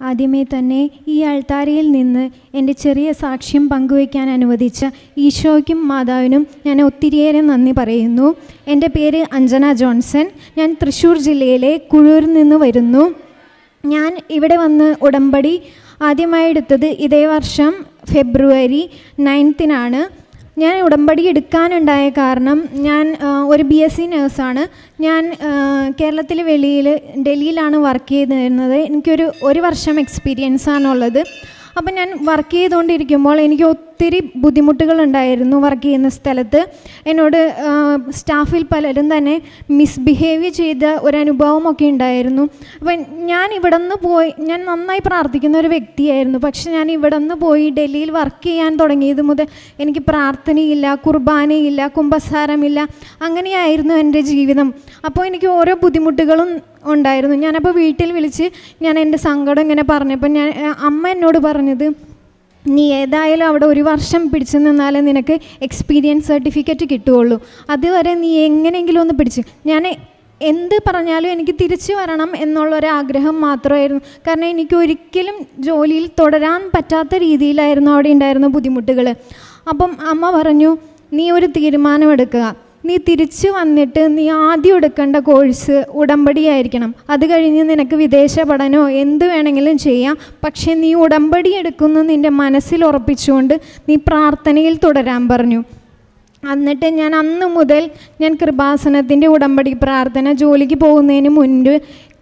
ആദ്യമേ തന്നെ ഈ അൾത്താരയിൽ നിന്ന് എന്റെ ചെറിയ സാക്ഷ്യം പങ്കുവയ്ക്കാൻ അനുവദിച്ച ഈശോയ്ക്കും മാതാവിനും ഞാൻ ഒത്തിരിയേറെ നന്ദി പറയുന്നു. എന്റെ പേര് അഞ്ജന ജോൺസൺ. ഞാൻ തൃശ്ശൂർ ജില്ലയിലെ കുഴൂരിൽ നിന്ന് വരുന്നു. ഞാൻ ഇവിടെ വന്ന് ഉടമ്പടി ആദ്യമായി എടുത്തത് ഇതേ വർഷം ഫെബ്രുവരി നയൻത്തിനാണ്. ഞാൻ ഉടമ്പടി എടുക്കാനുണ്ടായ കാരണം ഞാൻ ഒരു ബി എസ് സി നേഴ്സാണ്. ഞാൻ കേരളത്തിൽ വെളിയിൽ ഡൽഹിയിലാണ് വർക്ക് ചെയ്തിരുന്നത്. എനിക്കൊരു ഒരു വർഷം എക്സ്പീരിയൻസ് ആണുള്ളത്. അപ്പം ഞാൻ വർക്ക് ചെയ്തുകൊണ്ടിരിക്കുമ്പോൾ എനിക്ക് ഒത്തിരി ബുദ്ധിമുട്ടുകളുണ്ടായിരുന്നു വർക്ക് ചെയ്യുന്ന സ്ഥലത്ത്. എന്നോട് സ്റ്റാഫിൽ പലരും തന്നെ മിസ്ബിഹേവ് ചെയ്ത ഒരനുഭവമൊക്കെ ഉണ്ടായിരുന്നു. അപ്പം ഞാൻ ഇവിടെ നിന്ന് പോയി ഞാൻ നന്നായി പ്രാർത്ഥിക്കുന്ന ഒരു വ്യക്തിയായിരുന്നു. പക്ഷെ ഞാൻ ഇവിടെ നിന്ന് പോയി ഡൽഹിയിൽ വർക്ക് ചെയ്യാൻ തുടങ്ങിയത് മുതൽ എനിക്ക് പ്രാർത്ഥനയില്ല കുർബാനയില്ല കുംഭസാരമില്ല അങ്ങനെയായിരുന്നു എന്റെ ജീവിതം. അപ്പോൾ എനിക്ക് ഓരോ ബുദ്ധിമുട്ടുകളും ഉണ്ടായിരുന്നു. ഞാനപ്പോൾ വീട്ടിൽ വിളിച്ച് ഞാൻ എന്റെ സങ്കടം ഇങ്ങനെ പറഞ്ഞപ്പോൾ ഞാൻ അമ്മ എന്നോട് പറഞ്ഞത് നീ ഏതായാലും അവിടെ ഒരു വർഷം പിടിച്ചു നിന്നാലേ നിനക്ക് എക്സ്പീരിയൻസ് സർട്ടിഫിക്കറ്റ് കിട്ടുകയുള്ളൂ. അതുവരെ നീ എങ്ങനെയെങ്കിലും ഒന്ന് പിടിച്ച്. ഞാൻ എന്ത് പറഞ്ഞാലും എനിക്ക് തിരിച്ചു വരണം എന്നുള്ളൊരാഗ്രഹം മാത്രമായിരുന്നു. കാരണം എനിക്ക് ഒരിക്കലും ജോലിയിൽ തുടരാൻ പറ്റാത്ത രീതിയിലായിരുന്നു അവിടെ ഉണ്ടായിരുന്ന ബുദ്ധിമുട്ടുകൾ അപ്പം അമ്മ പറഞ്ഞു നീ ഒരു തീരുമാനമെടുക്കുക നീ തിരിച്ചു വന്നിട്ട് നീ ആദ്യം എടുക്കേണ്ട കോഴ്സ് ഉടമ്പടി ആയിരിക്കണം അത് കഴിഞ്ഞ് നിനക്ക് വിദേശ പഠനമോ എന്ത് വേണമെങ്കിലും ചെയ്യാം. പക്ഷേ നീ ഉടമ്പടി എടുക്കുന്നു നിന്റെ മനസ്സിൽ ഉറപ്പിച്ചുകൊണ്ട് നീ പ്രാർത്ഥനയിൽ തുടരാൻ പറഞ്ഞു. എന്നിട്ട് ഞാൻ അന്ന് മുതൽ ഞാൻ കൃപാസനത്തിന്റെ ഉടമ്പടി പ്രാർത്ഥന ജോലിക്ക് പോകുന്നതിന് മുൻപ്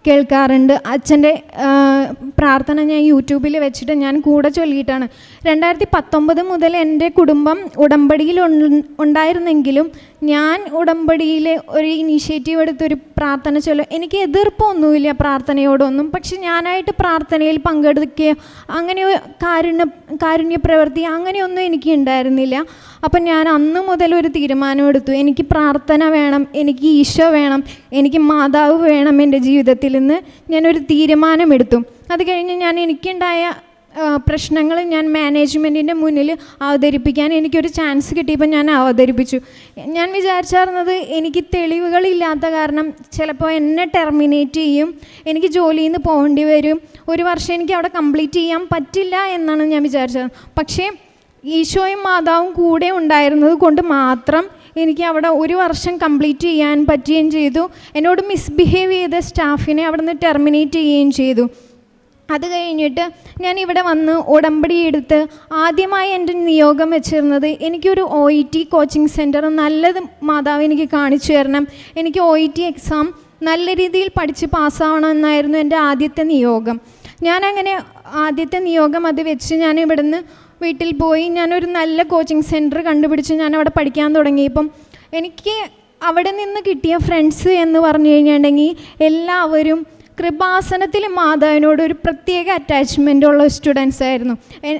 കേൾക്കാറുണ്ട്. അച്ഛന്റെ പ്രാർത്ഥന ഞാൻ യൂട്യൂബിൽ വെച്ചിട്ട് ഞാൻ കൂടെ ചൊല്ലിയിട്ടാണ്. രണ്ടായിരത്തി പത്തൊമ്പത് മുതൽ എന്റെ കുടുംബം ഉടമ്പടിയിൽ ഉണ്ടായിരുന്നെങ്കിലും ഞാൻ ഉടമ്പടിയിൽ ഒരു ഇനീഷ്യേറ്റീവ് എടുത്തൊരു പ്രാർത്ഥന ചൊല്ലും എനിക്ക് എതിർപ്പൊന്നുമില്ല പ്രാർത്ഥനയോടൊന്നും. പക്ഷെ ഞാനായിട്ട് പ്രാർത്ഥനയിൽ പങ്കെടുക്കുകയോ അങ്ങനെ കാരുണ്യ കാരുണ്യ പ്രവൃത്തി അങ്ങനെയൊന്നും എനിക്ക് ഉണ്ടായിരുന്നില്ല. അപ്പം ഞാൻ അന്ന് മുതൽ ഒരു തീരുമാനമെടുത്തു. എനിക്ക് പ്രാർത്ഥന വേണം എനിക്ക് ഈശോ വേണം എനിക്ക് മാതാവ് വേണം എന്റെ ജീവിതത്തിൽ നിന്ന് ഞാനൊരു തീരുമാനമെടുത്തു. അത് കഴിഞ്ഞ് ഞാൻ എനിക്കുണ്ടായ പ്രശ്നങ്ങൾ ഞാൻ മാനേജ്മെന്റിന്റെ മുന്നിൽ അവതരിപ്പിക്കാൻ എനിക്കൊരു ചാൻസ് കിട്ടിയപ്പോൾ ഞാൻ അവതരിപ്പിച്ചു. ഞാൻ വിചാരിച്ചായിരുന്നത് എനിക്ക് തെളിവുകളില്ലാത്ത കാരണം ചിലപ്പോൾ എന്നെ ടെർമിനേറ്റ് ചെയ്യും എനിക്ക് ജോലിയിൽ നിന്ന് പോകേണ്ടി വരും ഒരു വർഷം എനിക്ക് അവിടെ കംപ്ലീറ്റ് ചെയ്യാൻ പറ്റില്ല എന്നാണ് ഞാൻ വിചാരിച്ചത്. പക്ഷേ ഈശോയും മാതാവും കൂടെ ഉണ്ടായിരുന്നത് കൊണ്ട് മാത്രം എനിക്ക് അവിടെ ഒരു വർഷം കംപ്ലീറ്റ് ചെയ്യാൻ പറ്റുകയും ചെയ്തു. എന്നോട് മിസ്ബിഹേവ് ചെയ്ത സ്റ്റാഫിനെ അവിടെ നിന്ന് ടെർമിനേറ്റ് ചെയ്യുകയും ചെയ്തു. അത് കഴിഞ്ഞിട്ട് ഞാൻ ഇവിടെ വന്ന് ഉടമ്പടി എടുത്ത് ആദ്യമായി എന്റെ നിയോഗം വെച്ചിരുന്നത് എനിക്കൊരു O E T coaching centre നല്ലത് മാതാവ് എനിക്ക് കാണിച്ചു തരണം. എനിക്ക് ഒ ഇ ടി എക്സാം നല്ല രീതിയിൽ പഠിച്ച് പാസ്സാവണമെന്നായിരുന്നു എന്റെ ആദ്യത്തെ നിയോഗം. ഞാനങ്ങനെ ആദ്യത്തെ നിയോഗം അത് വെച്ച് ഞാൻ ഇവിടുന്ന് വീട്ടിൽ പോയി ഞാനൊരു നല്ല കോച്ചിങ് സെന്റർ കണ്ടുപിടിച്ച് ഞാൻ അവിടെ പഠിക്കാൻ തുടങ്ങിയപ്പം എനിക്ക് അവിടെ നിന്ന് കിട്ടിയ ഫ്രണ്ട്സ് എന്ന് പറഞ്ഞു കഴിഞ്ഞിട്ടുണ്ടെങ്കിൽ എല്ലാവരും കൃപാസനത്തിൽ മാതാവിനോട് ഒരു പ്രത്യേക അറ്റാച്ച്മെന്റ് ഉള്ള സ്റ്റുഡൻസ് ആയിരുന്നു.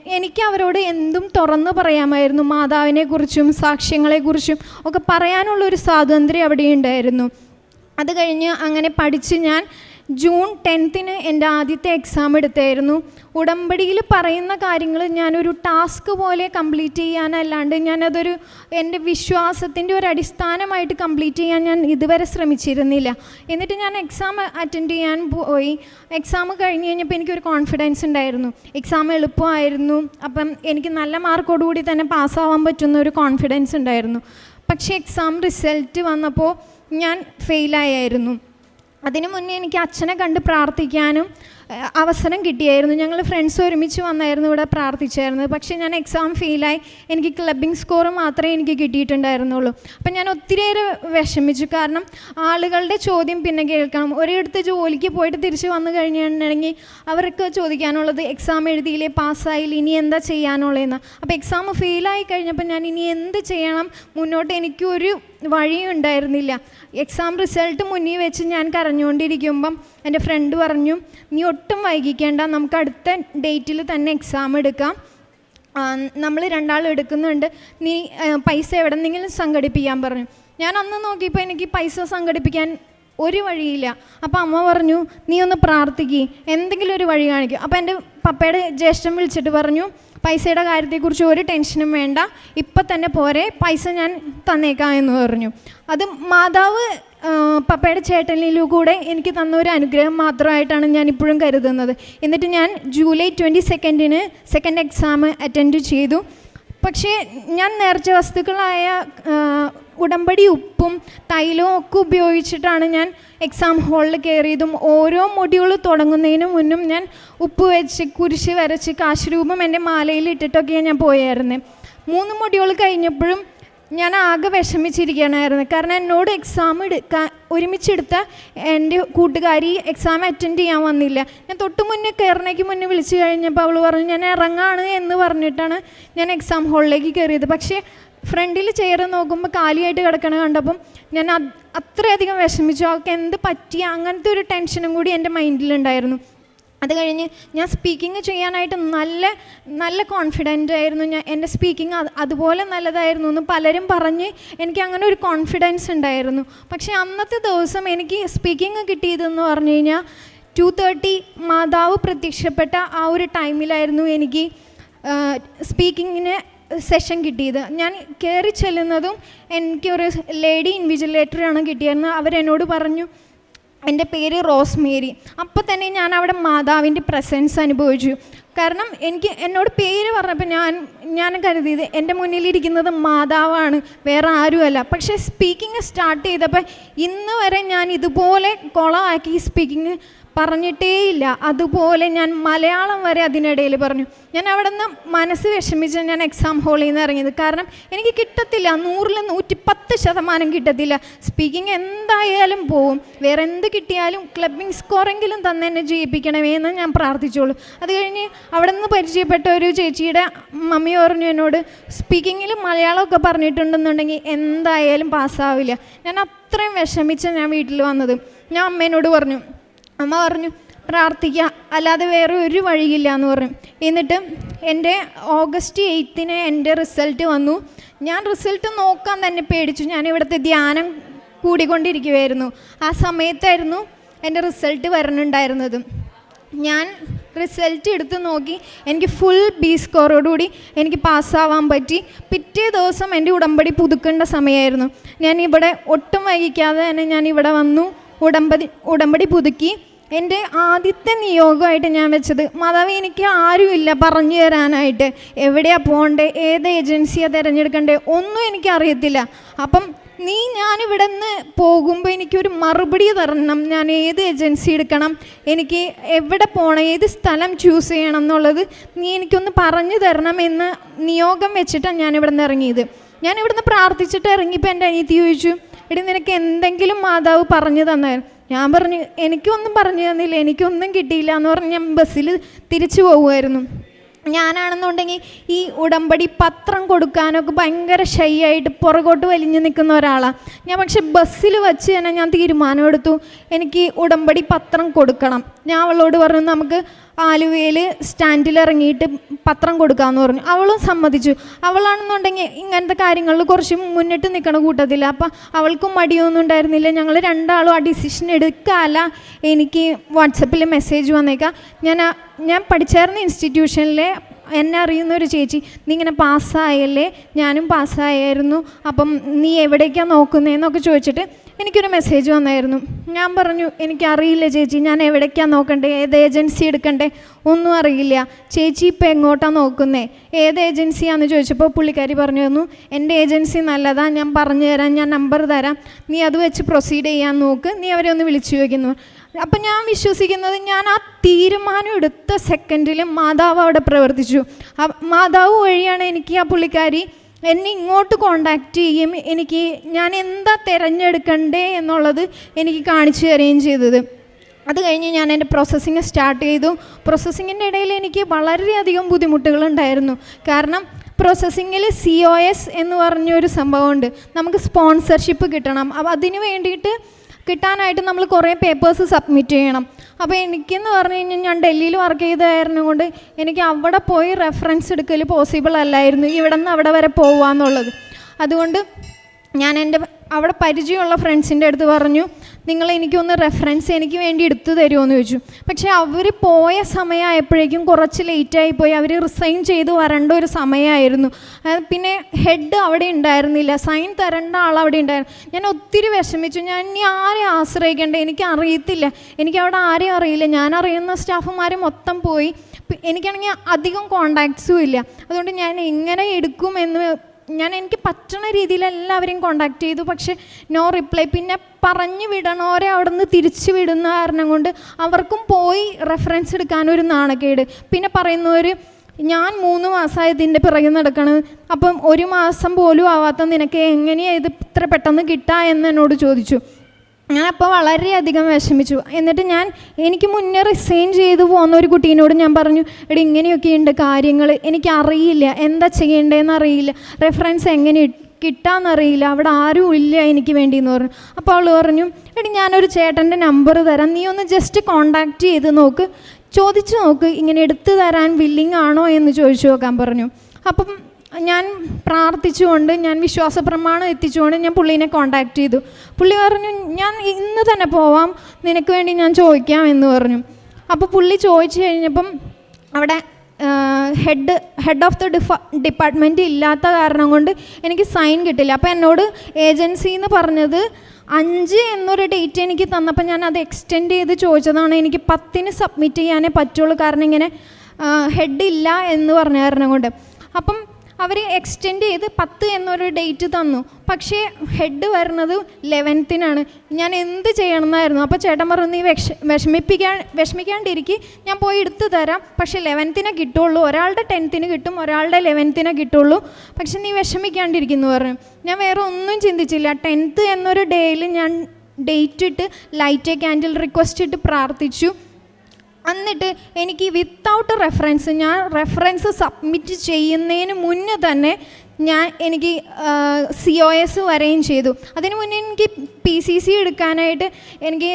എനിക്ക് അവരോട് എന്തും തുറന്നു പറയാമായിരുന്നു. മാതാവിനെക്കുറിച്ചും സാക്ഷ്യങ്ങളെക്കുറിച്ചും ഒക്കെ പറയാനുള്ള ഒരു സ്വാതന്ത്ര്യം അവിടെ ഉണ്ടായിരുന്നു അത് കഴിഞ്ഞ് അങ്ങനെ പഠിച്ച് ഞാൻ ജൂൺ ടെൻത്തിന് എന്റെ ആദ്യത്തെ എക്സാം എടുത്തായിരുന്നു. ഉടമ്പടിയിൽ പറയുന്ന കാര്യങ്ങൾ ഞാനൊരു ടാസ്ക് പോലെ കംപ്ലീറ്റ് ചെയ്യാനല്ലാണ്ട് ഞാനതൊരു എന്റെ വിശ്വാസത്തിന്റെ ഒരു അടിസ്ഥാനമായിട്ട് കംപ്ലീറ്റ് ചെയ്യാൻ ഞാൻ ഇതുവരെ ശ്രമിച്ചിരുന്നില്ല. എന്നിട്ട് ഞാൻ എക്സാം അറ്റൻഡ് ചെയ്യാൻ പോയി. എക്സാം കഴിഞ്ഞ് കഴിഞ്ഞപ്പോൾ എനിക്കൊരു കോൺഫിഡൻസ് ഉണ്ടായിരുന്നു. എക്സാം എളുപ്പമായിരുന്നു. അപ്പം എനിക്ക് നല്ല മാർക്കോടുകൂടി തന്നെ പാസ്സാവാൻ പറ്റുന്ന ഒരു കോൺഫിഡൻസ് ഉണ്ടായിരുന്നു. പക്ഷേ എക്സാം റിസൾട്ട് വന്നപ്പോൾ ഞാൻ ഫെയിലായായിരുന്നു അതിനു മുന്നേ എനിക്ക് അച്ഛനെ കണ്ട് പ്രാർത്ഥിക്കാനും അവസരം കിട്ടിയായിരുന്നു. ഞങ്ങൾ ഫ്രണ്ട്സ് ഒരുമിച്ച് വന്നായിരുന്നു ഇവിടെ പ്രാർത്ഥിച്ചായിരുന്നത്. പക്ഷേ ഞാൻ എക്സാം ഫെയിലായി എനിക്ക് ക്ലബിംഗ് സ്കോർ മാത്രമേ എനിക്ക് കിട്ടിയിട്ടുണ്ടായിരുന്നുള്ളൂ. അപ്പം ഞാൻ ഒത്തിരിയേറെ വിഷമിച്ചു. കാരണം ആളുകളുടെ ചോദ്യം പിന്നെ കേൾക്കണം. ഒരിടത്ത് ജോലിക്ക് പോയിട്ട് തിരിച്ച് വന്നു കഴിഞ്ഞിട്ടുണ്ടെങ്കിൽ അവർക്ക് ചോദിക്കാനുള്ളത് എക്സാം എഴുതിയില്ലേ പാസ്സായില്ല ഇനി എന്താ ചെയ്യാനുള്ളതെന്ന്. അപ്പോൾ എക്സാം ഫെയിലായി കഴിഞ്ഞപ്പോൾ ഞാൻ ഇനി എന്ത് ചെയ്യണം? മുന്നോട്ട് എനിക്കൊരു വഴിയും ഉണ്ടായിരുന്നില്ല എക്സാം റിസൾട്ട് മുന്നിൽ വെച്ച് ഞാൻ കരഞ്ഞുകൊണ്ടിരിക്കുമ്പം എന്റെ ഫ്രണ്ട് പറഞ്ഞു നീ ഒട്ടും വൈകിക്കേണ്ട നമുക്ക് അടുത്ത ഡേറ്റിൽ തന്നെ എക്സാം എടുക്കാം. നമ്മൾ രണ്ടാളും എടുക്കുന്നുണ്ട്. നീ പൈസ എവിടെ നിന്നെങ്കിലും സംഘടിപ്പിക്കാൻ പറഞ്ഞു. ഞാൻ അന്ന് നോക്കിയപ്പോൾ എനിക്ക് പൈസ സംഘടിപ്പിക്കാൻ ഒരു വഴിയില്ല. അപ്പോൾ അമ്മ പറഞ്ഞു നീ ഒന്ന് പ്രാർത്ഥിക്ക് എന്തെങ്കിലും ഒരു വഴി കാണിക്കും. അപ്പോൾ എന്റെ പപ്പയുടെ ജ്യേഷ്ഠൻ വിളിച്ചിട്ട് പറഞ്ഞു പൈസയുടെ കാര്യത്തെക്കുറിച്ച് ഒരു ടെൻഷനും വേണ്ട. ഇപ്പം തന്നെ പോരെ പൈസ ഞാൻ തന്നേക്കാം എന്ന് പറഞ്ഞു. അത് മാതാവ് പപ്പയുടെ ചേട്ടനിലൂ കൂടെ എനിക്ക് തന്ന ഒരു അനുഗ്രഹം മാത്രമായിട്ടാണ് ഞാൻ ഇപ്പോഴും കരുതുന്നത്. എന്നിട്ട് ഞാൻ ജൂലൈ ട്വന്റി സെക്കൻഡിന് സെക്കൻഡ് എക്സാം അറ്റൻഡ് ചെയ്തു. പക്ഷേ ഞാൻ നേർച്ച വസ്തുക്കളായ ഉടമ്പടി ഉപ്പും തൈലവും ഒക്കെ ഉപയോഗിച്ചിട്ടാണ് ഞാൻ എക്സാം ഹാളിൽ കയറിയതും. ഓരോ മൊഡ്യൂൾ തുടങ്ങുന്നതിന് മുന്നും ഞാൻ ഉപ്പ് വെച്ച് കുരിശ് വരച്ച് കാശ് രൂപം എന്റെ മാലയിൽ ഇട്ടിട്ടൊക്കെയാണ് ഞാൻ പോയായിരുന്നത് മൂന്ന് മൊഡ്യൂൾ കഴിഞ്ഞപ്പോഴും ഞാൻ ആകെ വിഷമിച്ചിരിക്കണമായിരുന്നു കാരണം എന്നോട് എക്സാം എടുക്കാൻ ഒരുമിച്ചെടുത്ത എന്റെ കൂട്ടുകാരി എക്സാം അറ്റൻഡ് ചെയ്യാൻ വന്നില്ല. ഞാൻ തൊട്ട് മുന്നേ കയറണേക്ക് മുന്നേ വിളിച്ചു കഴിഞ്ഞപ്പോൾ അവൾ പറഞ്ഞു ഞാൻ ഇറങ്ങാണ് എന്ന് പറഞ്ഞിട്ടാണ് ഞാൻ എക്സാം ഹാളിലേക്ക് കയറിയത്. പക്ഷേ ഫ്രണ്ടിൽ ചെയർ നോക്കുമ്പോൾ കാലിയായിട്ട് കിടക്കണ കണ്ടപ്പം ഞാൻ അത്രയധികം വിഷമിച്ചു. അവൾക്ക് എന്ത് പറ്റി? അങ്ങനത്തെ ഒരു ടെൻഷനും കൂടി എന്റെ മൈൻഡിലുണ്ടായിരുന്നു അത് കഴിഞ്ഞ് ഞാൻ സ്പീക്കിംഗ് ചെയ്യാനായിട്ട് നല്ല നല്ല കോൺഫിഡന്റ് ആയിരുന്നു. ഞാൻ എന്റെ സ്പീക്കിംഗ് അത് അതുപോലെ നല്ലതായിരുന്നു എന്ന് പലരും പറഞ്ഞ് എനിക്ക് അങ്ങനെ ഒരു കോൺഫിഡൻസ് ഉണ്ടായിരുന്നു. പക്ഷേ അന്നത്തെ ദിവസം എനിക്ക് സ്പീക്കിംഗ് കിട്ടിയതെന്ന് പറഞ്ഞു കഴിഞ്ഞാൽ ടു തേർട്ടി മാതാവ് പ്രത്യക്ഷപ്പെട്ട ആ ഒരു ടൈമിലായിരുന്നു എനിക്ക് സ്പീക്കിങ്ങിന് സെഷൻ കിട്ടിയത്. ഞാൻ കയറി ചെല്ലുന്നതും എനിക്കൊരു ലേഡി ഇൻവിജിലേറ്ററാണ് കിട്ടിയിരുന്നത് അവരെന്നോട് പറഞ്ഞു. എന്റെ പേര് റോസ്മേരി. അപ്പോൾ തന്നെ ഞാൻ അവിടെ മാതാവിന്റെ പ്രസൻസ് അനുഭവിച്ചു. കാരണം എനിക്ക് എന്നോട് പേര് പറഞ്ഞപ്പോൾ ഞാൻ ഞാൻ കരുതിയത് എന്റെ മുന്നിലിരിക്കുന്നത് മാതാവാണ് വേറെ ആരുമല്ല. പക്ഷേ സ്പീക്കിംഗ് സ്റ്റാർട്ട് ചെയ്തപ്പോൾ ഇന്ന് വരെ ഞാൻ ഇതുപോലെ കുളമാക്കി സ്പീക്കിംഗ് പറഞ്ഞിട്ടേയില്ല. അതുപോലെ ഞാൻ മലയാളം വരെ അതിനിടയിൽ പറഞ്ഞു. ഞാൻ അവിടെ നിന്ന് മനസ്സ് വിഷമിച്ച് ഞാൻ എക്സാം ഹോളിൽ നിന്ന് ഇറങ്ങിയത്. കാരണം എനിക്ക് കിട്ടത്തില്ല. നൂറിൽ നൂറ്റി പത്ത് ശതമാനം കിട്ടത്തില്ല. സ്പീക്കിംഗ് എന്തായാലും പോവും. വേറെ എന്ത് കിട്ടിയാലും ക്ലബിംഗ് സ്കോറെങ്കിലും തന്നെ എന്നെ ജയിപ്പിക്കണമേ എന്ന് ഞാൻ പ്രാർത്ഥിച്ചോളൂ. അത് കഴിഞ്ഞ് അവിടെ നിന്ന് പരിചയപ്പെട്ട ഒരു ചേച്ചിയുടെ മമ്മി പറഞ്ഞു എന്നോട് സ്പീക്കിങ്ങിൽ മലയാളമൊക്കെ പറഞ്ഞിട്ടുണ്ടെന്നുണ്ടെങ്കിൽ എന്തായാലും പാസ്സാവില്ല ഞാൻ അത്രയും വിഷമിച്ച ഞാൻ വീട്ടിൽ വന്നത്. ഞാൻ അമ്മേനോട് പറഞ്ഞു അമ്മ പറഞ്ഞു പ്രാർത്ഥിക്കുക അല്ലാതെ വേറെ ഒരു വഴിയില്ല എന്ന് പറഞ്ഞു. എന്നിട്ട് എന്റെ ഓഗസ്റ്റ് എയ്ത്തിന് എന്റെ റിസൾട്ട് വന്നു. ഞാൻ റിസൾട്ട് നോക്കാൻ തന്നെ പേടിച്ചു. ഞാൻ ഇവിടുത്തെ ധ്യാനം കൂടിക്കൊണ്ടിരിക്കുമായിരുന്നു ആ സമയത്തായിരുന്നു എന്റെ റിസൾട്ട് വരണുണ്ടായിരുന്നത്. ഞാൻ റിസൾട്ട് എടുത്ത് നോക്കി. എനിക്ക് ഫുൾ ബി സ്കോറോടുകൂടി എനിക്ക് പാസ്സാവാൻ പറ്റി. പിറ്റേ ദിവസം എന്റെ ഉടമ്പടി പുതുക്കേണ്ട സമയമായിരുന്നു. ഞാൻ ഇവിടെ ഒട്ടും വൈകിക്കാതെ തന്നെ ഞാൻ ഇവിടെ വന്നു. ഉടമ്പടി ഉടമ്പടി പുതുക്കി. എന്റെ ആദ്യത്തെ നിയോഗമായിട്ട് ഞാൻ വെച്ചത് മാതാവ് എനിക്ക് ആരുമില്ല പറഞ്ഞു തരാനായിട്ട്. എവിടെയാണ് പോകണ്ടേ? ഏത് ഏജൻസിയാണ് തിരഞ്ഞെടുക്കണ്ടേ? ഒന്നും എനിക്ക് അറിയത്തില്ല. അപ്പം നീ ഞാനിവിടെ നിന്ന് പോകുമ്പോൾ എനിക്കൊരു മറുപടി തരണം. ഞാൻ ഏത് ഏജൻസി എടുക്കണം? എനിക്ക് എവിടെ പോകണം ഏത് സ്ഥലം ചൂസ് ചെയ്യണം എന്നുള്ളത് നീ എനിക്കൊന്ന് പറഞ്ഞു തരണം എന്ന് നിയോഗം വെച്ചിട്ടാണ് ഞാൻ നിന്ന് ഇറങ്ങിയത്. ഞാൻ ഇവിടുന്ന് പ്രാർത്ഥിച്ചിട്ട് ഇറങ്ങിയപ്പോൾ എന്റെ അനിയത്തി ചോദിച്ചു എടി നിനക്ക് എന്തെങ്കിലും മാതാവ് പറഞ്ഞു തന്നായിരുന്നു ഞാൻ പറഞ്ഞു എനിക്കൊന്നും പറഞ്ഞു തന്നില്ല എനിക്കൊന്നും കിട്ടിയില്ല എന്ന് പറഞ്ഞ് ഞാൻ ബസ്സിൽ തിരിച്ചു പോകുമായിരുന്നു ഞാനാണെന്നുണ്ടെങ്കിൽ ഈ ഉടമ്പടി പത്രം കൊടുക്കാനൊക്കെ ഭയങ്കര ഷൈ ആയിട്ട് പുറകോട്ട് വലിഞ്ഞു നിൽക്കുന്ന ഒരാളാണ് ഞാൻ പക്ഷെ ബസ്സിൽ വെച്ച് തന്നെ ഞാൻ തീരുമാനമെടുത്തു. എനിക്ക് ഉടമ്പടി പത്രം കൊടുക്കണം. ഞാൻ അവളോട് പറഞ്ഞു നമുക്ക് ആലുവയിൽ സ്റ്റാൻഡിൽ ഇറങ്ങിയിട്ട് പത്രം കൊടുക്കാമെന്ന് പറഞ്ഞു. അവളും സമ്മതിച്ചു. അവളാണെന്നുണ്ടെങ്കിൽ ഇങ്ങനത്തെ കാര്യങ്ങളിൽ കുറച്ച് മുന്നിട്ട് നിൽക്കണ കൂട്ടത്തില്ല അപ്പം അവൾക്കും മടിയൊന്നും ഉണ്ടായിരുന്നില്ല. ഞങ്ങൾ രണ്ടാളും ആ ഡിസിഷൻ എടുക്കാല്ല. എനിക്ക് വാട്സപ്പിൽ മെസ്സേജ് വന്നേക്കാം. ഞാൻ ഞാൻ പഠിച്ചായിരുന്ന ഇൻസ്റ്റിറ്റ്യൂഷനിലെ എന്നെ അറിയുന്ന ഒരു ചേച്ചി നീ ഇങ്ങനെ പാസ്സായല്ലേ ഞാനും പാസ്സായായിരുന്നു അപ്പം നീ എവിടേക്കാണ് നോക്കുന്നതെന്നൊക്കെ ചോദിച്ചിട്ട് എനിക്കൊരു മെസ്സേജ് വന്നായിരുന്നു. ഞാൻ പറഞ്ഞു എനിക്കറിയില്ല ചേച്ചി ഞാൻ എവിടേക്കാണ് നോക്കണ്ടേ? ഏത് ഏജൻസി എടുക്കണ്ടേ? ഒന്നും അറിയില്ല. ചേച്ചി ഇപ്പം എങ്ങോട്ടാണ് നോക്കുന്നേ? ഏത് ഏജൻസിയാണെന്ന് ചോദിച്ചപ്പോൾ പുള്ളിക്കാരി പറഞ്ഞു തന്നു എന്റെ ഏജൻസി നല്ലതാണ് ഞാൻ പറഞ്ഞു തരാം ഞാൻ നമ്പർ തരാം. നീ അത് വെച്ച് പ്രൊസീഡ് ചെയ്യാൻ നോക്ക് നീ അവരെ ഒന്ന് വിളിച്ചു ചോദിക്കുന്നു. അപ്പം ഞാൻ വിശ്വസിക്കുന്നത് ഞാൻ ആ തീരുമാനം എടുത്ത സെക്കൻഡിൽ മാതാവ് അവിടെ പ്രവർത്തിച്ചു. മാതാവ് വഴിയാണ് എനിക്ക് ആ പുള്ളിക്കാരി എന്നെ ഇങ്ങോട്ട് കോണ്ടാക്റ്റ് ചെയ്യും. എനിക്ക് ഞാൻ എന്താ തിരഞ്ഞെടുക്കണ്ടേ എന്നുള്ളത് എനിക്ക് കാണിച്ചു തരികയും ചെയ്തത്. അത് കഴിഞ്ഞ് ഞാൻ എന്റെ പ്രോസസ്സിങ് സ്റ്റാർട്ട് ചെയ്തു. പ്രോസസ്സിങ്ങിന്റെ ഇടയിൽ എനിക്ക് വളരെയധികം ബുദ്ധിമുട്ടുകളുണ്ടായിരുന്നു. കാരണം പ്രോസസ്സിങ്ങിൽ സി ഒ എസ് എന്ന് പറഞ്ഞൊരു സംഭവമുണ്ട്. നമുക്ക് സ്പോൺസർഷിപ്പ് കിട്ടണം. അപ്പോൾ അതിന് വേണ്ടിയിട്ട് കിട്ടാനായിട്ട് നമ്മൾ കുറേ പേപ്പേഴ്സ് സബ്മിറ്റ് ചെയ്യണം. അപ്പോൾ എനിക്കെന്ന് പറഞ്ഞു കഴിഞ്ഞാൽ ഞാൻ ഡൽഹിയിൽ വർക്ക് ചെയ്തതായിരുന്നു കൊണ്ട് എനിക്ക് അവിടെ പോയി റെഫറൻസ് എടുക്കൽ പോസിബിൾ അല്ലായിരുന്നു. ഇവിടെ നിന്ന് അവിടെ വരെ പോവാന്നുള്ളത്. അതുകൊണ്ട് ഞാൻ എന്റെ അവിടെ പരിചയമുള്ള ഫ്രണ്ട്സിന്റെ അടുത്ത് പറഞ്ഞു നിങ്ങൾ എനിക്കൊന്ന് റെഫറൻസ് എനിക്ക് വേണ്ടി എടുത്തു തരുമോ എന്ന് ചോദിച്ചു. പക്ഷേ അവർ പോയ സമയമായപ്പോഴേക്കും കുറച്ച് ലേറ്റായി പോയി. അവർ റിസൈൻ ചെയ്ത് വരേണ്ട ഒരു സമയമായിരുന്നു. പിന്നെ ഹെഡ് അവിടെ ഉണ്ടായിരുന്നില്ല. സൈൻ തരേണ്ട ആൾ അവിടെ ഉണ്ടായിരുന്നു. ഞാൻ ഒത്തിരി വിഷമിച്ചു. ഞാൻ ഇനി ആരെ ആശ്രയിക്കേണ്ടത് എനിക്ക് അറിയത്തില്ല. എനിക്ക് അവിടെ ആരെയും അറിയില്ല. ഞാൻ അറിയുന്ന സ്റ്റാഫുമാർ മൊത്തം പോയി. എനിക്കാണെങ്കിൽ അധികം കോണ്ടാക്ട്സും ഇല്ല. അതുകൊണ്ട് ഞാൻ എങ്ങനെ എടുക്കും എന്ന് ഞാൻ എനിക്ക് പറ്റണ രീതിയിൽ എല്ലാവരെയും കോണ്ടാക്ട് ചെയ്തു. പക്ഷെ നോ റിപ്ലൈ പിന്നെ പറഞ്ഞു വിടണോരെ അവിടെ നിന്ന് തിരിച്ചു വിടുന്ന കാരണം കൊണ്ട് അവർക്കും പോയി റെഫറൻസ് എടുക്കാനൊരു നാണക്കേട്. പിന്നെ പറയുന്നവർ ഞാൻ മൂന്ന് മാസമായി ഇതിന്റെ പിറകെ നടക്കണത് അപ്പം ഒരു മാസം പോലും ആവാത്ത നിനക്ക് എങ്ങനെയാണ് ഇത് ഇത്ര പെട്ടെന്ന് കിട്ടുക എന്ന് എന്നോട് ചോദിച്ചു. ഞാൻ അപ്പോൾ വളരെയധികം വിഷമിച്ചു. എന്നിട്ട് ഞാൻ എനിക്ക് മുന്നേ റിസൈൻ ചെയ്തു പോകുന്ന ഒരു കുട്ടീനോട് ഞാൻ പറഞ്ഞു എടി ഇങ്ങനെയൊക്കെയുണ്ട് കാര്യങ്ങൾ എനിക്കറിയില്ല എന്താ ചെയ്യേണ്ടതെന്ന് അറിയില്ല. റെഫറൻസ് എങ്ങനെ കിട്ടാമെന്നറിയില്ല അവിടെ ആരും ഇല്ല എനിക്ക് വേണ്ടി എന്ന് പറഞ്ഞു. അപ്പോൾ അവൾ പറഞ്ഞു എടി ഞാനൊരു ചേട്ടന്റെ നമ്പർ തരാം. നീ ഒന്ന് ജസ്റ്റ് കോണ്ടാക്ട് ചെയ്ത് നോക്ക്. ചോദിച്ചു നോക്ക്. ഇങ്ങനെ എടുത്തു തരാൻ വില്ലിങ് ആണോ എന്ന് ചോദിച്ചു നോക്കാൻ പറഞ്ഞു. അപ്പം ഞാൻ പ്രാർത്ഥിച്ചുകൊണ്ട് ഞാൻ വിശ്വാസ പ്രമാണം എത്തിച്ചുകൊണ്ട് ഞാൻ പുള്ളീനെ കോണ്ടാക്ട് ചെയ്തു. പുള്ളി പറഞ്ഞു ഞാൻ ഇന്ന് തന്നെ പോവാം. നിനക്ക് വേണ്ടി ഞാൻ ചോദിക്കാം എന്ന് പറഞ്ഞു. അപ്പോൾ പുള്ളി ചോദിച്ചു കഴിഞ്ഞപ്പം അവിടെ ഹെഡ് ഹെഡ് ഓഫ് ദ ഡിഫ ഡിപ്പാർട്ട്മെന്റ് ഇല്ലാത്ത കാരണം കൊണ്ട് എനിക്ക് സൈൻ കിട്ടില്ല. അപ്പോൾ എന്നോട് ഏജൻസി എന്ന് പറഞ്ഞത് അഞ്ച് എന്നൊരു ഡേറ്റ് എനിക്ക് തന്നപ്പോൾ ഞാൻ അത് എക്സ്റ്റെൻഡ് ചെയ്ത് ചോദിച്ചതാണ്. എനിക്ക് പത്തിന് സബ്മിറ്റ് ചെയ്യാനേ പറ്റുള്ളൂ. കാരണം ഇങ്ങനെ ഹെഡ് ഇല്ല എന്ന് പറഞ്ഞ കാരണം കൊണ്ട്. അപ്പം അവർ എക്സ്റ്റെൻഡ് ചെയ്ത് പത്ത് എന്നൊരു ഡേറ്റ് തന്നു. പക്ഷേ ഹെഡ് വരുന്നത് ലെവൻത്തിനാണ് ഞാൻ എന്ത് ചെയ്യണമെന്നായിരുന്നു. അപ്പോൾ ചേട്ടൻ പറഞ്ഞു നീ വിഷ വിഷമിപ്പിക്കാൻ വിഷമിക്കാണ്ടിരിക്കി. ഞാൻ പോയി എടുത്തു തരാം. പക്ഷേ ലെവൻത്തിനെ കിട്ടുള്ളൂ. ഒരാളുടെ ടെൻത്തിന് കിട്ടും. ഒരാളുടെ ലെവൻത്തിനെ കിട്ടുള്ളൂ. പക്ഷേ നീ വിഷമിക്കാണ്ടിരിക്കുന്നു പറഞ്ഞു. ഞാൻ വേറെ ഒന്നും ചിന്തിച്ചില്ല. ടെൻത്ത് എന്നൊരു ഡേയിൽ ഞാൻ ഡേറ്റ് ഇട്ട് ലൈറ്റ് ക്യാൻഡിൽ റിക്വസ്റ്റ് ഇട്ട് പ്രാർത്ഥിച്ചു. എന്നിട്ട് എനിക്ക് വിത്തൗട്ട് റെഫറൻസ് ഞാൻ റെഫറൻസ് സബ്മിറ്റ് ചെയ്യുന്നതിന് മുന്നേ തന്നെ ഞാൻ എനിക്ക് സി ഒ എസ് വരെയും ചെയ്തു. അതിന് മുന്നേ എനിക്ക് പി സി സി എടുക്കാനായിട്ട് എനിക്ക്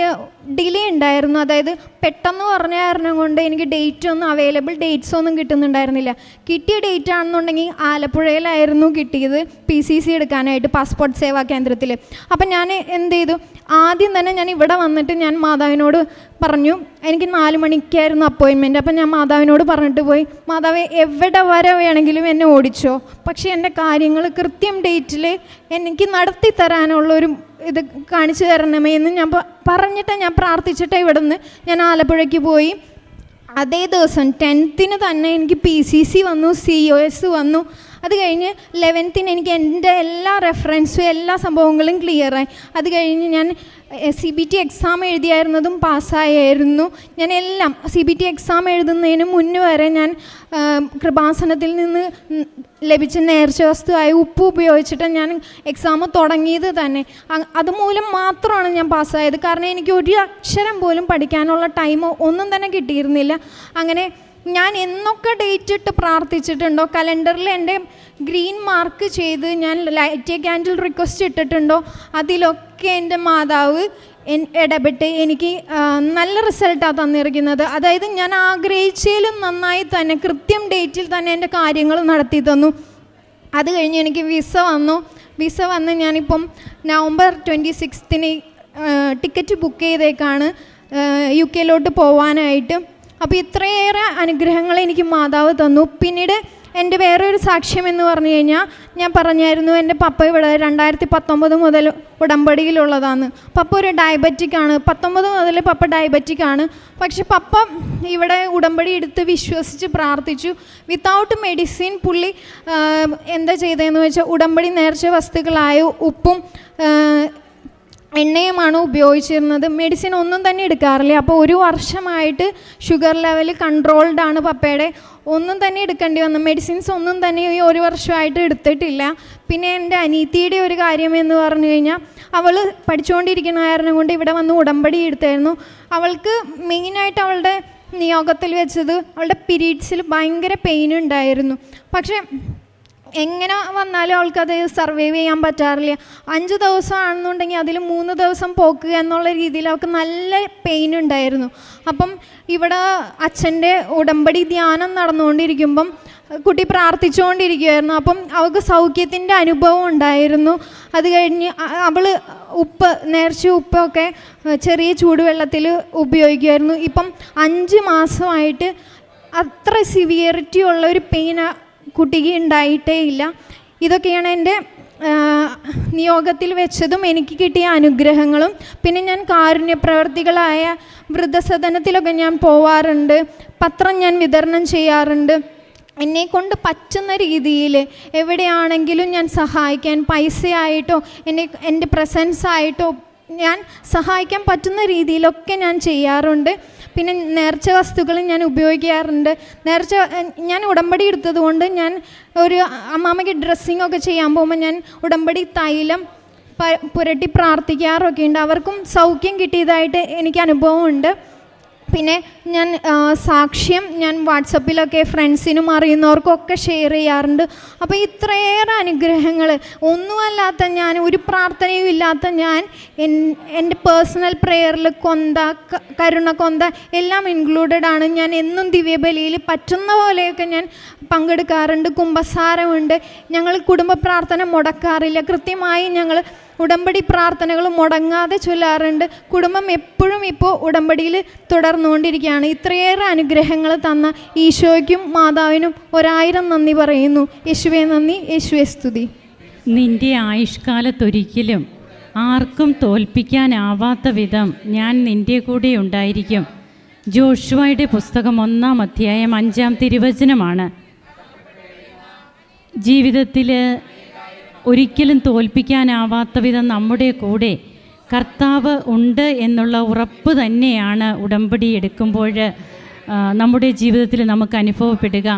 ഡിലേ ഉണ്ടായിരുന്നു. അതായത് പെട്ടെന്ന് പറഞ്ഞ കാരണം കൊണ്ട് എനിക്ക് ഡേറ്റ് ഒന്നും അവൈലബിൾ ഡേറ്റ്സ് ഒന്നും കിട്ടുന്നുണ്ടായിരുന്നില്ല. കിട്ടിയ ഡേറ്റ് ആണെന്നുണ്ടെങ്കിൽ ആലപ്പുഴയിലായിരുന്നു കിട്ടിയത് പി സി സി എടുക്കാനായിട്ട് പാസ്പോർട്ട് സേവാ കേന്ദ്രത്തിൽ അപ്പം ഞാൻ എന്ത് ചെയ്തു? ആദ്യം തന്നെ ഞാൻ ഇവിടെ വന്നിട്ട് ഞാൻ മാതാവിനോട് പറഞ്ഞു എനിക്ക് നാല് മണിക്കായിരുന്നു അപ്പോയിൻമെന്റ് അപ്പം ഞാൻ മാതാവിനോട് പറഞ്ഞിട്ട് പോയി മാതാവ് എവിടെ വരെ വേണമെങ്കിലും എന്നെ ഓടിച്ചോ. പക്ഷേ എന്റെ കാര്യങ്ങൾ കൃത്യം ഡേറ്റിൽ എനിക്ക് നടത്തി തരാനുള്ളൊരു ഇത് കാണിച്ചു തരണമേ എന്ന് ഞാൻ പറഞ്ഞിട്ട് ഞാൻ പ്രാർത്ഥിച്ചിട്ട് ഇവിടെ നിന്ന് ഞാൻ ആലപ്പുഴയ്ക്ക് പോയി. അതേ ദിവസം ടെൻത്തിന് തന്നെ എനിക്ക് പി സി സി വന്നു സി ഒ എസ് വന്നു. അത് കഴിഞ്ഞ് ലെവൻത്തിന് എനിക്ക് എന്റെ എല്ലാ റെഫറൻസും എല്ലാ സംഭവങ്ങളും ക്ലിയറായി അത് കഴിഞ്ഞ് ഞാൻ സി ബി ടി എക്സാം എഴുതിയായിരുന്നതും പാസ്സായായിരുന്നു. ഞാൻ എല്ലാം സി ബി ടി എക്സാം എഴുതുന്നതിന് മുന്നേ വരെ ഞാൻ കൃപാസനത്തിൽ നിന്ന് ലഭിച്ച നേർച്ച വസ്തുവായ ഉപ്പ് ഉപയോഗിച്ചിട്ട് ഞാൻ എക്സാം തുടങ്ങിയത് തന്നെ. അതുമൂലം മാത്രമാണ് ഞാൻ പാസ്സായത്. കാരണം എനിക്ക് ഒരു അക്ഷരം പോലും പഠിക്കാനുള്ള ടൈമോ ഒന്നും തന്നെ കിട്ടിയിരുന്നില്ല. അങ്ങനെ ഞാൻ എന്നൊക്കെ ഡേറ്റ് ഇട്ട് പ്രാർത്ഥിച്ചിട്ടുണ്ടോ? കലണ്ടറിൽ എന്റെ ഗ്രീൻ മാർക്ക് ചെയ്ത് ഞാൻ ലൈറ്റ് ക്യാൻഡിൽ റിക്വസ്റ്റ് ഇട്ടിട്ടുണ്ടോ? അതിലൊക്കെ എന്റെ മാതാവ് ഇടപെട്ട് എനിക്ക് നല്ല റിസൾട്ടാണ് തന്നിരിക്കുന്നത്. അതായത് ഞാൻ ആഗ്രഹിച്ചതിലും നന്നായി തന്നെ കൃത്യം ഡേറ്റിൽ തന്നെ എന്റെ കാര്യങ്ങൾ നടത്തി തന്നു. അത് കഴിഞ്ഞ് എനിക്ക് വിസ വന്നു. വിസ വന്ന് ഞാനിപ്പം നവംബർ ട്വന്റി സിക്സ്തിന് ടിക്കറ്റ് ബുക്ക് ചെയ്തേക്കാണ്. യു കെയിലോട്ട് പോവാനായിട്ട്. അപ്പോൾ ഇത്രയേറെ അനുഗ്രഹങ്ങൾ എനിക്ക് മാതാവ് തന്നു. പിന്നീട് എന്റെ വേറൊരു സാക്ഷ്യം എന്ന് പറഞ്ഞു കഴിഞ്ഞാൽ ഞാൻ പറഞ്ഞായിരുന്നു എന്റെ പപ്പ ഇവിടെ രണ്ടായിരത്തി പത്തൊമ്പത് മുതൽ ഉടമ്പടിയിലുള്ളതാണ്. പപ്പ ഒരു ഡയബറ്റിക് ആണ്. പത്തൊമ്പത് മുതൽ പപ്പ ഡയബറ്റിക് ആണ്. പക്ഷെ പപ്പ ഇവിടെ ഉടമ്പടി എടുത്ത് വിശ്വസിച്ച് പ്രാർത്ഥിച്ചു. വിത്തൗട്ട് മെഡിസിൻ പുള്ളി എന്താ ചെയ്തതെന്ന് വെച്ചാൽ ഉടമ്പടി നേർച്ച വസ്തുക്കളായ ഉപ്പും എണ്ണയുമാണ് ഉപയോഗിച്ചിരുന്നത്? മെഡിസിൻ ഒന്നും തന്നെ എടുക്കാറില്ല? അപ്പോൾ ഒരു വർഷമായിട്ട് ഷുഗർ ലെവൽ കൺട്രോൾഡ് ആണ് പപ്പയുടെ. ഒന്നും തന്നെ എടുക്കേണ്ടി വന്നു. മെഡിസിൻസ് ഒന്നും തന്നെ ഈ ഒരു വർഷമായിട്ട് എടുത്തിട്ടില്ല. പിന്നെ എന്റെ അനീത്തിയുടെ ഒരു കാര്യം എന്ന് പറഞ്ഞു കഴിഞ്ഞാൽ അവൾ പഠിച്ചുകൊണ്ടിരിക്കുന്ന കാരണം കൊണ്ട് ഇവിടെ വന്ന് ഉടമ്പടി എടുത്തായിരുന്നു. അവൾക്ക് മെയിനായിട്ട് അവളുടെ നിയോഗത്തിൽ വെച്ചത് അവളുടെ പീരീഡ്സിൽ ഭയങ്കര പെയിൻ ഉണ്ടായിരുന്നു. പക്ഷേ എങ്ങനെ വന്നാലും അവൾക്കത് സർവൈവ് ചെയ്യാൻ പറ്റാറില്ല. അഞ്ച് ദിവസം ആണെന്നുണ്ടെങ്കിൽ അതിൽ മൂന്ന് ദിവസം പോക്കുക എന്നുള്ള രീതിയിൽ അവൾക്ക് നല്ല പെയിൻ ഉണ്ടായിരുന്നു. അപ്പം ഇവിടെ അച്ഛന്റെ ഉടമ്പടി ധ്യാനം നടന്നുകൊണ്ടിരിക്കുമ്പം കുട്ടി പ്രാർത്ഥിച്ചുകൊണ്ടിരിക്കുമായിരുന്നു അപ്പം അവൾക്ക് സൗഖ്യത്തിന്റെ അനുഭവം ഉണ്ടായിരുന്നു. അത് കഴിഞ്ഞ് അവൾ ഉപ്പ് നേർച്ച ഉപ്പൊക്കെ ചെറിയ ചൂടുവെള്ളത്തിൽ ഉപയോഗിക്കുമായിരുന്നു ഇപ്പം അഞ്ച് മാസമായിട്ട് അത്ര സിവിയറിറ്റി ഉള്ള ഒരു പെയിൻ കുട്ടിക്ക് ഉണ്ടായിട്ടേ ഇല്ല. ഇതൊക്കെയാണ് എന്റെ നിയോഗത്തിൽ വെച്ചതും എനിക്ക് കിട്ടിയ അനുഗ്രഹങ്ങളും. പിന്നെ ഞാൻ കാരുണ്യ പ്രവർത്തികളായ വൃദ്ധസദനത്തിലൊക്കെ ഞാൻ പോവാറുണ്ട്. പത്രം ഞാൻ വിതരണം ചെയ്യാറുണ്ട്. എന്നെ കൊണ്ട് പറ്റുന്ന രീതിയിൽ എവിടെയാണെങ്കിലും ഞാൻ സഹായിക്കാൻ പൈസയായിട്ടോ എന്നെ എന്റെ പ്രസൻസ് ആയിട്ടോ ഞാൻ സഹായിക്കാൻ പറ്റുന്ന രീതിയിലൊക്കെ ഞാൻ ചെയ്യാറുണ്ട്. പിന്നെ നേർച്ച വസ്തുക്കളും ഞാൻ ഉപയോഗിക്കാറുണ്ട്. നേർച്ച ഞാൻ ഉടമ്പടി എടുത്തത് കൊണ്ട് ഞാൻ ഒരു അമ്മാമ്മയ്ക്ക് ഡ്രസ്സിങ് ഒക്കെ ചെയ്യാൻ പോകുമ്പോൾ ഞാൻ ഉടമ്പടി തൈലം പുരട്ടി പ്രാർത്ഥിക്കാറൊക്കെ ഉണ്ട്. അവർക്കും സൗഖ്യം കിട്ടിയതായിട്ട് എനിക്ക് അനുഭവമുണ്ട്. പിന്നെ ഞാൻ സാക്ഷ്യം ഞാൻ വാട്സപ്പിലൊക്കെ ഫ്രണ്ട്സിനും അറിയുന്നവർക്കൊക്കെ ഷെയർ ചെയ്യാറുണ്ട്. അപ്പോൾ ഇത്രയേറെ അനുഗ്രഹങ്ങൾ ഒന്നുമല്ലാത്ത ഞാൻ ഒരു പ്രാർത്ഥനയും ഇല്ലാത്ത ഞാൻ എൻ- എന്റെ പേഴ്സണൽ പ്രെയറിൽ കൊന്ത കരുണ കൊന്ത എല്ലാം ഇൻക്ലൂഡഡ് ആണ്. ഞാൻ എന്നും ദിവ്യബലിയിൽ പറ്റുന്ന പോലെയൊക്കെ ഞാൻ പങ്കെടുക്കാറുണ്ട്. കുംഭസാരമുണ്ട്. ഞങ്ങൾ കുടുംബ പ്രാർത്ഥന മുടക്കാറില്ല. കൃത്യമായി ഞങ്ങൾ ഉടമ്പടി പ്രാർത്ഥനകൾ മുടങ്ങാതെ ചൊല്ലാറുണ്ട്. കുടുംബം എപ്പോഴും ഇപ്പോൾ ഉടമ്പടിയിൽ തുടർന്നുകൊണ്ടിരിക്കുകയാണ്. ഇത്രയേറെ അനുഗ്രഹങ്ങൾ തന്ന ഈശോയ്ക്കും മാതാവിനും ഒരായിരം നന്ദി പറയുന്നു. യേശുവെ നന്ദി. യേശുവെ സ്തുതി. നിന്റെ ആയുഷ്കാലത്തൊരിക്കലും ആർക്കും തോൽപ്പിക്കാനാവാത്ത വിധം ഞാൻ നിന്റെ കൂടെ ഉണ്ടായിരിക്കും. ജോഷുവയുടെ പുസ്തകം ഒന്നാം അധ്യായം അഞ്ചാം തിരുവചനമാണ്. ജീവിതത്തിൽ ഒരിക്കലും തോൽപ്പിക്കാനാവാത്ത വിധം നമ്മുടെ കൂടെ കർത്താവ് ഉണ്ട് എന്നുള്ള ഉറപ്പ് തന്നെയാണ് ഉടമ്പടി എടുക്കുമ്പോൾ നമ്മുടെ ജീവിതത്തിൽ നമുക്ക് അനുഭവപ്പെടുക.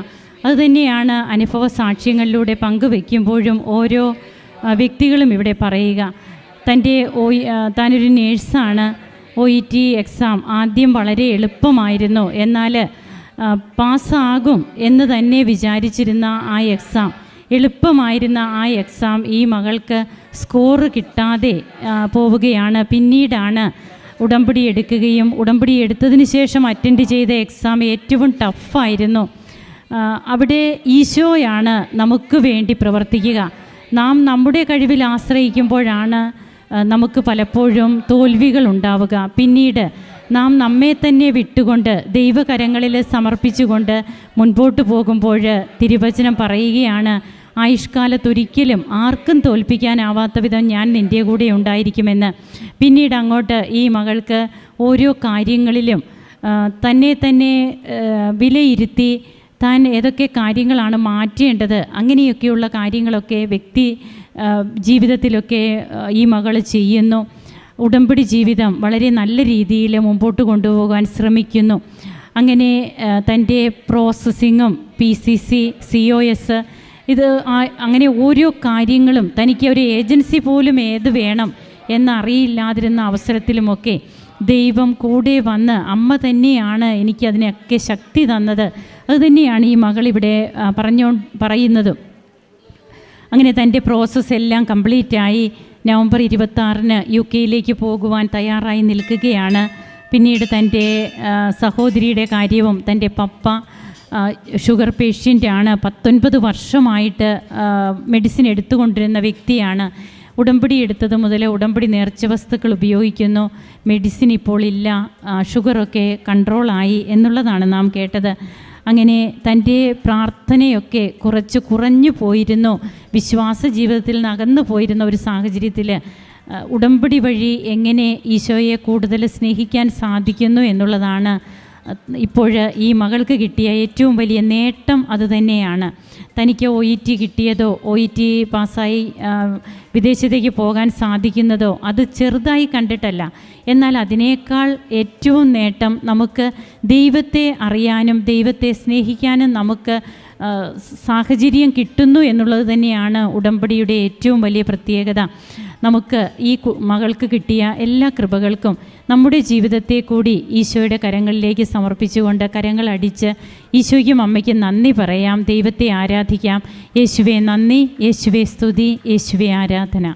അതുതന്നെയാണ് അനുഭവ സാക്ഷ്യങ്ങളിലൂടെ പങ്കുവെക്കുമ്പോഴും ഓരോ വ്യക്തികളും ഇവിടെ പറയുക. തന്റെ ഒ താനൊരു നേഴ്സാണ് ഒ ഇ ടി എക്സാം ആദ്യം വളരെ എളുപ്പമായിരുന്നു. എന്നാൽ പാസ്സാകും എന്ന് തന്നെ വിചാരിച്ചിരുന്ന ആ എക്സാം എളുപ്പമായിരുന്ന ആ എക്സാം ഈ മകൾക്ക് സ്കോർ കിട്ടാതെ പോവുകയാണ്. പിന്നീടാണ് ഉടമ്പടി എടുക്കുകയും ഉടമ്പടി എടുത്തതിന് ശേഷം അറ്റൻഡ് ചെയ്ത എക്സാം ഏറ്റവും ടഫായിരുന്നു അവിടെ ഈശോയാണ് നമുക്ക് വേണ്ടി പ്രവർത്തിക്കുക. നാം നമ്മുടെ കഴിവിൽ ആശ്രയിക്കുമ്പോഴാണ് നമുക്ക് പലപ്പോഴും തോൽവികൾ ഉണ്ടാവുക. പിന്നീട് നാം നമ്മെ തന്നെ വിട്ടുകൊണ്ട് ദൈവകരങ്ങളിൽ സമർപ്പിച്ചുകൊണ്ട് മുൻപോട്ട് പോകുമ്പോൾ തിരുവചനം പറയുകയാണ് ആയുഷ്കാലത്തൊരിക്കലും ആർക്കും തോൽപ്പിക്കാനാവാത്ത വിധം ഞാൻ നിന്റെ കൂടെ ഉണ്ടായിരിക്കുമെന്ന്. പിന്നീട് അങ്ങോട്ട് ഈ മകൾക്ക് ഓരോ കാര്യങ്ങളിലും തന്നെ തന്നെ വിലയിരുത്തി താൻ ഏതൊക്കെ കാര്യങ്ങളാണ് മാറ്റേണ്ടത് അങ്ങനെയൊക്കെയുള്ള കാര്യങ്ങളൊക്കെ വ്യക്തി ജീവിതത്തിലൊക്കെ ഈ മകൾ ചെയ്യുന്നു. ഉടമ്പടി ജീവിതം വളരെ നല്ല രീതിയിൽ മുമ്പോട്ട് കൊണ്ടുപോകാൻ ശ്രമിക്കുന്നു. അങ്ങനെ തന്റെ പ്രോസസ്സിങ്ങും P C C C O S ഇത് അങ്ങനെ ഓരോ കാര്യങ്ങളും തനിക്ക് ഒരു ഏജൻസി പോലും ഏത് വേണം എന്നറിയില്ലാതിരുന്ന അവസരത്തിലുമൊക്കെ ദൈവം കൂടെ വന്ന് അമ്മ തന്നെയാണ് എനിക്ക് അതിനൊക്കെ ശക്തി തന്നത്. അതുതന്നെയാണ് ഈ മകളിവിടെ പറഞ്ഞോ പറയുന്നതും. അങ്ങനെ തന്റെ പ്രോസസ്സ് എല്ലാം കംപ്ലീറ്റ് ആയി നവംബർ ഇരുപത്താറിന് യു കെയിലേക്ക് പോകുവാൻ തയ്യാറായി നിൽക്കുകയാണ്. പിന്നീട് തന്റെ സഹോദരിയുടെ കാര്യവും തന്റെ പപ്പ ഷുഗർ പേഷ്യന്റാണ്. പത്തൊൻപത് വർഷമായിട്ട് മെഡിസിൻ എടുത്തുകൊണ്ടിരുന്ന വ്യക്തിയാണ്. ഉടമ്പടി എടുത്തത് മുതൽ ഉടമ്പടി നേർച്ച വസ്തുക്കൾ ഉപയോഗിക്കുന്നു. മെഡിസിൻ ഇപ്പോൾ ഇല്ല. ഷുഗറൊക്കെ കൺട്രോളായി എന്നുള്ളതാണ് നാം കേട്ടത്. അങ്ങനെ തന്റെ പ്രാർത്ഥനയൊക്കെ കുറച്ച് കുറഞ്ഞു പോയിരുന്നു. വിശ്വാസ ജീവിതത്തിൽ നിന്ന് അകന്നു പോയിരുന്ന ഒരു സാഹചര്യത്തിൽ ഉടമ്പടി വഴി എങ്ങനെ ഈശോയെ കൂടുതൽ സ്നേഹിക്കാൻ സാധിക്കുന്നു എന്നുള്ളതാണ് ഇപ്പോൾ ഈ മകൾക്ക് കിട്ടിയ ഏറ്റവും വലിയ നേട്ടം അതുതന്നെയാണ് തനിക്ക് ഒ ഇ ടി കിട്ടിയതോ ഒ ഇ ടി പാസ്സായി വിദേശത്തേക്ക് പോകാൻ സാധിക്കുന്നതോ അത് ചെറുതായി കണ്ടിട്ടല്ല. എന്നാൽ അതിനേക്കാൾ ഏറ്റവും നേട്ടം നമുക്ക് ദൈവത്തെ അറിയാനും ദൈവത്തെ സ്നേഹിക്കാനും നമുക്ക് സാഹചര്യം കിട്ടുന്നു എന്നുള്ളത് തന്നെയാണ് ഉടമ്പടിയുടെ ഏറ്റവും വലിയ പ്രത്യേകത. നമുക്ക് ഈ മകൾക്ക് കിട്ടിയ എല്ലാ കൃപകൾക്കും നമ്മുടെ ജീവിതത്തെ കൂടി ഈശോയുടെ കരങ്ങളിലേക്ക് സമർപ്പിച്ചുകൊണ്ട് കരങ്ങൾ അടിച്ച് ഈശോയ്ക്കും അമ്മയ്ക്കും നന്ദി പറയാം. ദൈവത്തെ ആരാധിക്കാം. യേശുവെ നന്ദി. യേശുവെ സ്തുതി. യേശുവെ ആരാധന.